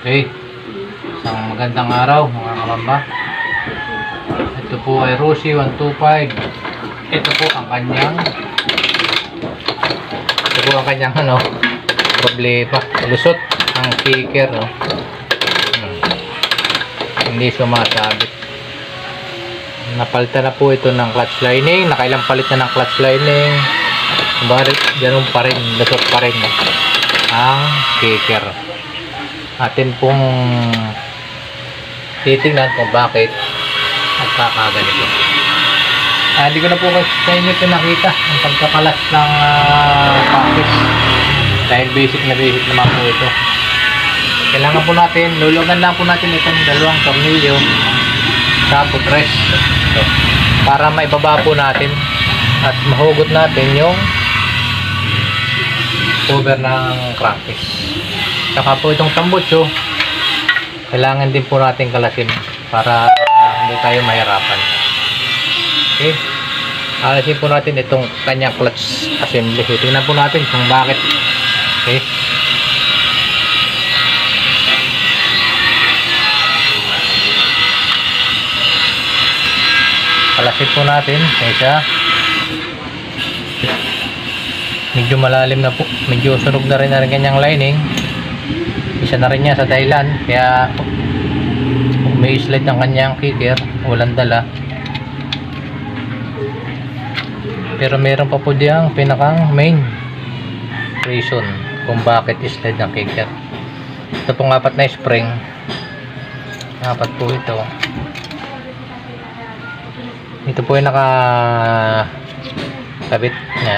Okay. Isang magandang araw mga kalamba. Ito po ay Rosie 125. Ito po ang kanyang ito po ang kanyang ano problema. Lusot ang kicker. No? Hmm. Hindi sumasabit. Napalitan na po ito ng clutch lining. Nakailang palit na ng clutch lining. Bakit ganun pa rin, lusot pa rin no? ang kicker. Atin pong titingnan kung bakit nagkakaganito. Ah, hindi ko na po sa inyo pinakita ang pagkakalas ng uh, package. Dahil basic na basic naman po ito. Kailangan po natin, lulugan lang po natin itong dalawang tornilyo sa putres. Ito. Para maibaba po natin at mahugot natin yung cover ng crankcase. Saka po itong tambutso, kailangan din po natin kalasin para hindi tayo mahirapan. Okay? Alisin po natin itong kanyang clutch assembly. Tingnan po natin kung bakit. Okay? Kalasin po natin. Isa. Medyo malalim na po. Medyo sunog na rin na rin kanyang lining. Isa na rin niya sa Thailand. Kaya may slide ng kanyang kicker. Walang dala. Pero meron pa po diyang pinakang main reason kung bakit slide ng kicker. Ito pong apat na spring. Apat po ito. Ito po yung naka kabit na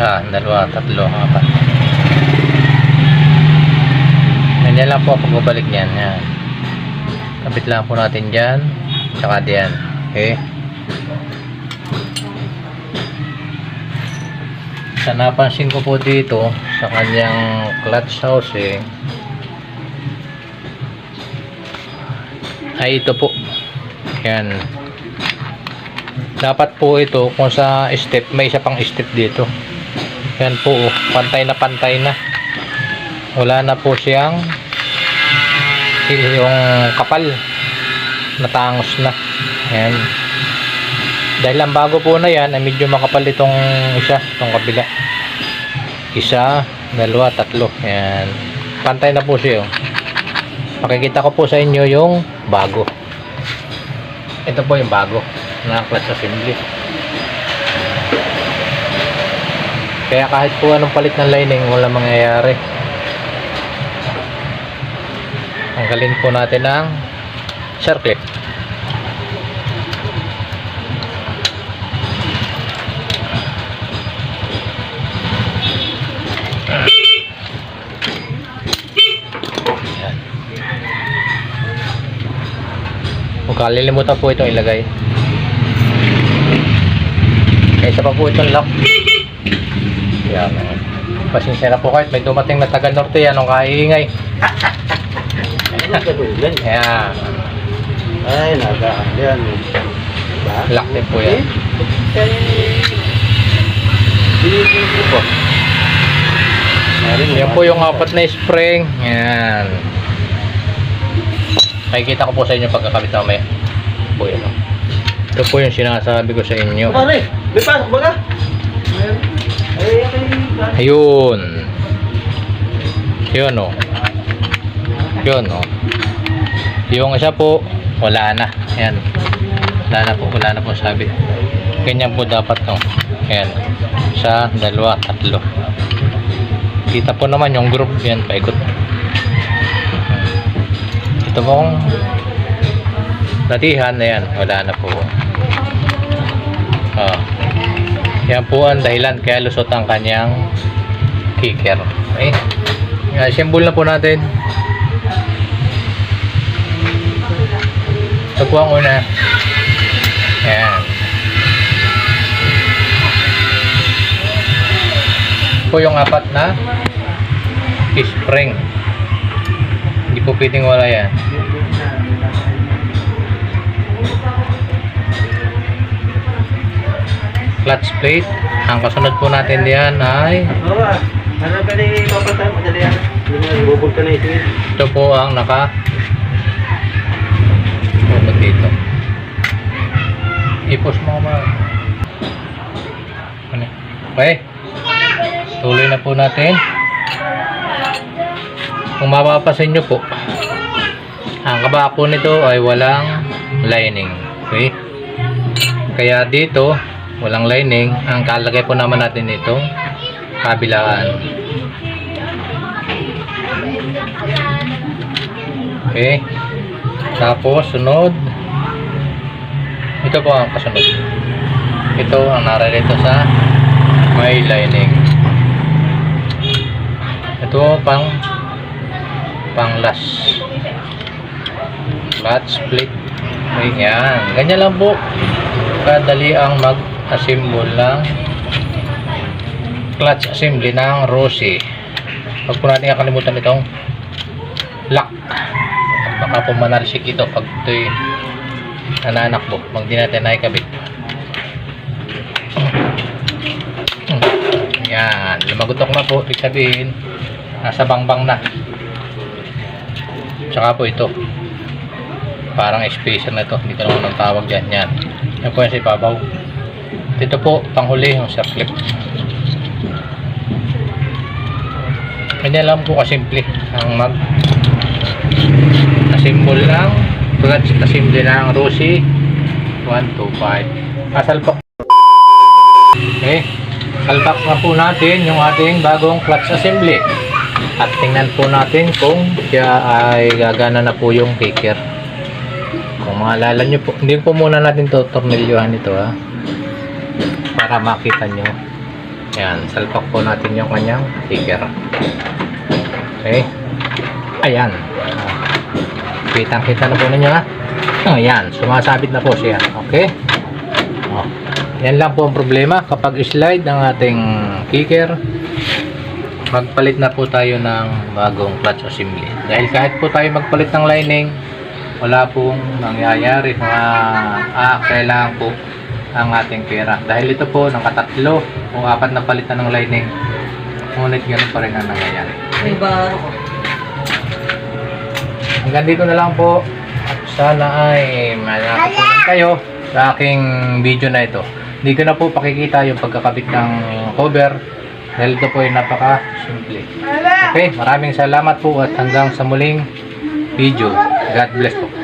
isa, dalawa, tatlo, apat. Ganyan lang po ang pagbabalik niyan. Yan. Kabit lang po natin dyan. Tsaka diyan. Okay. Sa napansin ko po dito sa kanyang clutch housing ay ito po. Yan. Dapat po ito kung sa step may isa pang step dito. Yan po, oh, pantay na pantay na. Wala na po siyang yung kapal natangos na. Yan. Dahil ang bago po na yan, ay medyo makapal itong isa, itong kabila. Isa, dalawa, tatlo. Yan. Pantay na po siya. oh. Makikita ko po sa inyo yung bago. Ito po yung bago na clutch assembly. Kaya kahit po anong palit ng lining, wala mangyayari. Tanggalin po natin ang. Yan. Kung kalilimutan po itong ilagay. Kaysa pa po itong lock. Yan. Pasensya na po kahit may dumating na taga norte yan ang kaiingay. Ayan. Ay, nagaan yan. Diba? Din po yan. Binibig po. Yan po yung apat na spring. Yan. Makikita ko po sa inyo pagkakabit mamaya. Po yun. oh. Ito po yung sinasabi ko sa inyo. Pare, may pasok ba ka? Ay, ay, Ayun. Yun o. Yun o. Yung isa po, wala na. Ayan. Wala na po, wala na po sabi. Ganyan po dapat no. Ayan. Isa, dalawa, tatlo. Kita po naman yung group. Yan, paikot. Ito pong natihan. Ayan, wala na po. Ah. Yan po ang dahilan kaya lusot ang kanyang kicker. Okay? Symbol na po natin. Ito po ang una. Yan. Ito po yung apat na spring. Hindi po pwedeng wala yan. Clutch plate. Ang kasunod po natin diyan ay. Ano bubog ito po ang naka Bukod dito. Ipos mo ba? Ano? Okay. Tuloy na po natin. Kung mapapasin nyo po, ang kaba po nito ay walang lining. Okay? Kaya dito, walang lining. Ang kalagay po naman natin itong kabilaan. Okay? Tapos, sunod. Ito po ang kasunod. Ito ang naririto sa may lining. Ito pang pang last. Clutch split. Okay, yan. Ganyan lang po. Kadali ang mag-assemble ng clutch assembly ng Rossi. Huwag po natin kakalimutan itong lock. Baka po manalsik ito pag ito'y nananakbo. Pag di natin nakikabit. Yan. Lumagutok na po. Ibig sabihin, nasa bangbang na. Tsaka po ito. Parang spacer na ito. Ko naman ang tawag dyan. Yan. Yan po yung sa ibabaw. Ito po, panghuli yung circlip. Ganyan lang po kasimple ang mag assemble ng clutch assembly ng Rossi 125 asalpak okay. Salpak na po natin yung ating bagong clutch assembly. At tingnan po natin kung siya ay gagana na po yung kicker. Kung maalala nyo po hindi po muna natin to tornilyuhan ito ha para makita nyo. Yan salpak po natin yung kanyang kicker okay. Ayan. Kitang kita na po ninyo ha? Ayan sumasabit na po siya. Okay. Oh. yan lang po ang problema. Kapag slide ng ating kicker magpalit na po tayo ng bagong clutch assembly. Dahil kahit po tayo magpalit ng lining wala pong nangyayari. Mga ah, kailangan po ang ating pera. Dahil ito po nakatatlo o apat na palitan ng lining ngunit ganun pa rin ang nangyayari. May baro ko. hanggang dito na lang po. At sana ay malatutunan kayo sa aking video na ito. Hindi ko na po pakikita yung pagkakabit ng cover dahil ito po ay napaka simple okay maraming salamat po at hanggang sa muling video. God bless po